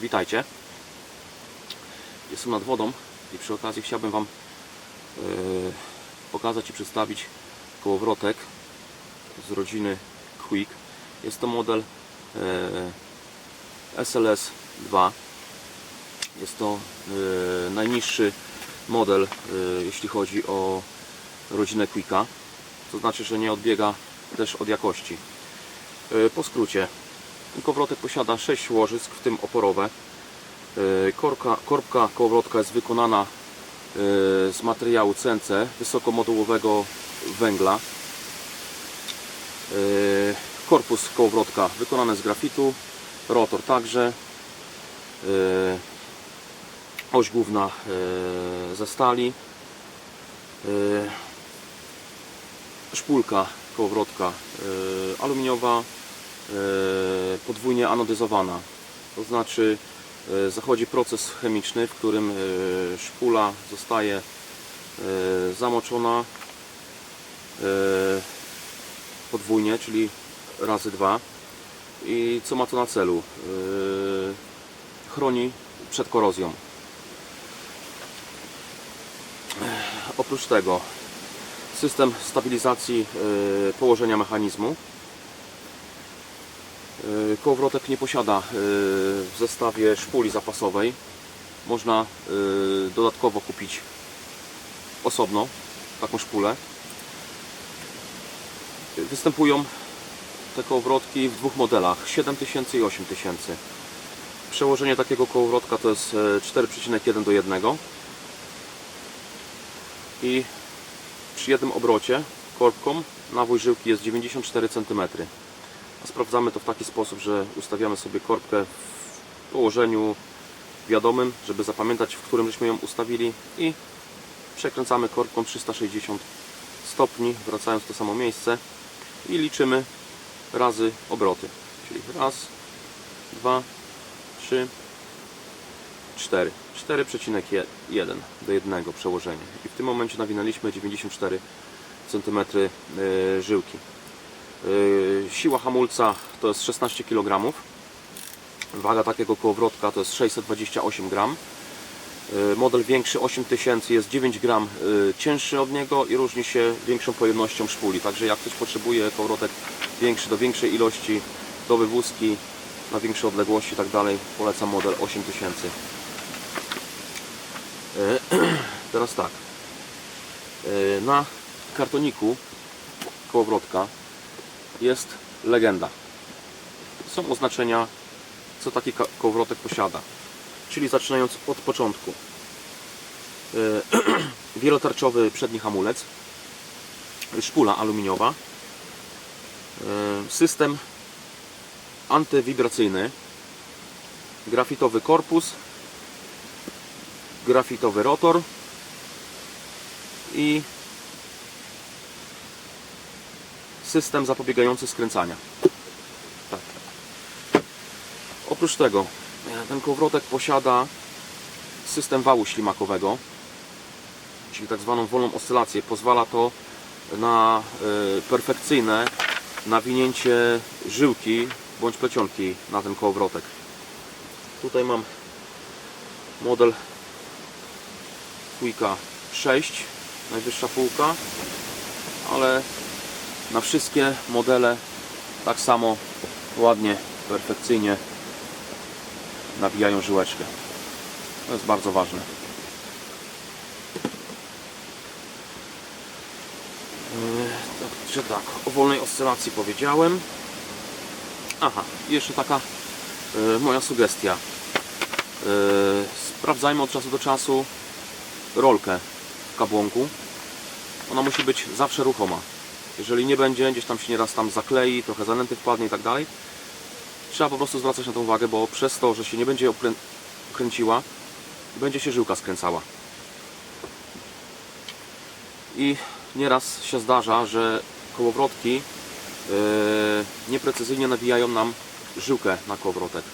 witajcie. Jestem nad wodą i przy okazji chciałbym Wam e, pokazać i przedstawić kołowrotek z rodziny Quick. Jest to model e, SLS 2. Jest to e, najniższy model, e, jeśli chodzi o rodzinę Quicka. To znaczy, że nie odbiega też od jakości. E, Po skrócie, kołowrotek posiada 6 łożysk, w tym oporowe. E, Korka, korbka kołowrotka jest wykonana e, z materiału CNC wysokomodułowego węgla. E, Korpus kołowrotka wykonany z grafitu, rotor także. Oś główna ze stali. Szpulka kołowrotka aluminiowa, podwójnie anodyzowana. To znaczy e, zachodzi proces chemiczny, w którym e, szpula zostaje e, zamoczona e, podwójnie, czyli razy dwa. I co ma to na celu? E, Chroni przed korozją. Oprócz tego system stabilizacji e, położenia mechanizmu. E, Kołowrotek nie posiada e, w zestawie szpuli zapasowej. Można e, dodatkowo kupić osobno taką szpulę. Występują te kołowrotki w dwóch modelach 7000 i 8000. Przełożenie takiego kołowrotka to jest e, 4,1 do 1 i przy jednym obrocie korbką nawój żyłki jest 94 cm. Sprawdzamy to w taki sposób, że ustawiamy sobie korbkę w położeniu wiadomym, żeby zapamiętać w którym żeśmy ją ustawili i przekręcamy korbką 360 stopni, wracając w to samo miejsce i liczymy razy obroty. Czyli raz, dwa, trzy, 4. 4,1 do 1 przełożenie. I w tym momencie nawinęliśmy 94 cm e, żyłki. E, Siła hamulca to jest 16 kg. Waga takiego kołowrotka to jest 628 gram. E, Model większy 8000 jest 9 gram e, cięższy od niego i różni się większą pojemnością szpuli. Także jak ktoś potrzebuje kołowrotek większy do większej ilości, do wywózki, na większe odległości i tak dalej, polecam model 8000. E, Teraz tak. Na kartoniku kołowrotka jest legenda. Są oznaczenia, co taki kołowrotek posiada. Czyli zaczynając od początku. E, Wielotarczowy przedni hamulec, szpula aluminiowa, e, system antywibracyjny, grafitowy korpus, grafitowy rotor i system zapobiegający skręcania. Tak. Oprócz tego e, ten kołowrotek posiada system wału ślimakowego, czyli tak zwaną wolną oscylację. Pozwala to na e, perfekcyjne nawinięcie żyłki bądź plecionki na ten kołowrotek. Tutaj mam model Quicka 6, najwyższa półka, ale na wszystkie modele tak samo ładnie, perfekcyjnie nawijają żyłeczkę. To jest bardzo ważne. Yy, Także tak, o wolnej oscylacji powiedziałem. Aha, jeszcze taka yy, moja sugestia. Yy, sprawdzajmy od czasu do czasu rolkę w kabłonku. Ona musi być zawsze ruchoma. Jeżeli nie będzie, gdzieś tam się nieraz tam zaklei, trochę zanęty wpadnie i tak dalej, trzeba po prostu zwracać na to uwagę, bo przez to, że się nie będzie kręciła, będzie się żyłka skręcała. I nieraz się zdarza, że kołowrotki yy, nieprecyzyjnie nawijają nam żyłkę na kołowrotek.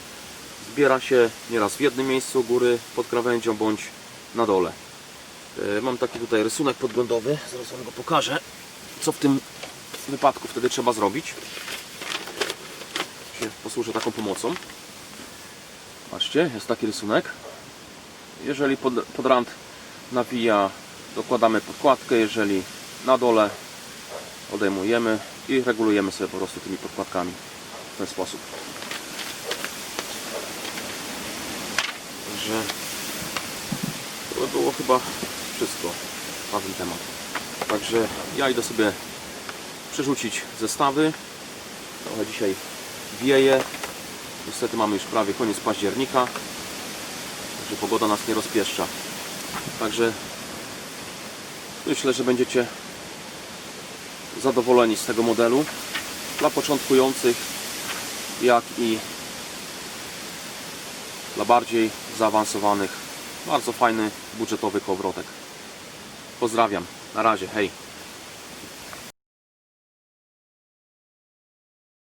Zbiera się nieraz w jednym miejscu góry pod krawędzią bądź na dole. E, Mam taki tutaj rysunek podglądowy, zaraz Wam go pokażę, co w tym wypadku wtedy trzeba zrobić. Się posłużę taką pomocą. Patrzcie, jest taki rysunek. Jeżeli pod, podrand nawija, dokładamy podkładkę, jeżeli na dole odejmujemy i regulujemy sobie po prostu tymi podkładkami w ten sposób. Także to by było chyba wszystko na ten temat. Także ja idę sobie przerzucić zestawy. Trochę dzisiaj wieje. Niestety mamy już prawie koniec października. Także pogoda nas nie rozpieszcza. Także myślę, że będziecie zadowoleni z tego modelu. Dla początkujących, jak i dla bardziej zaawansowanych. Bardzo fajny, budżetowy kołowrotek. Pozdrawiam. Na razie. Hej.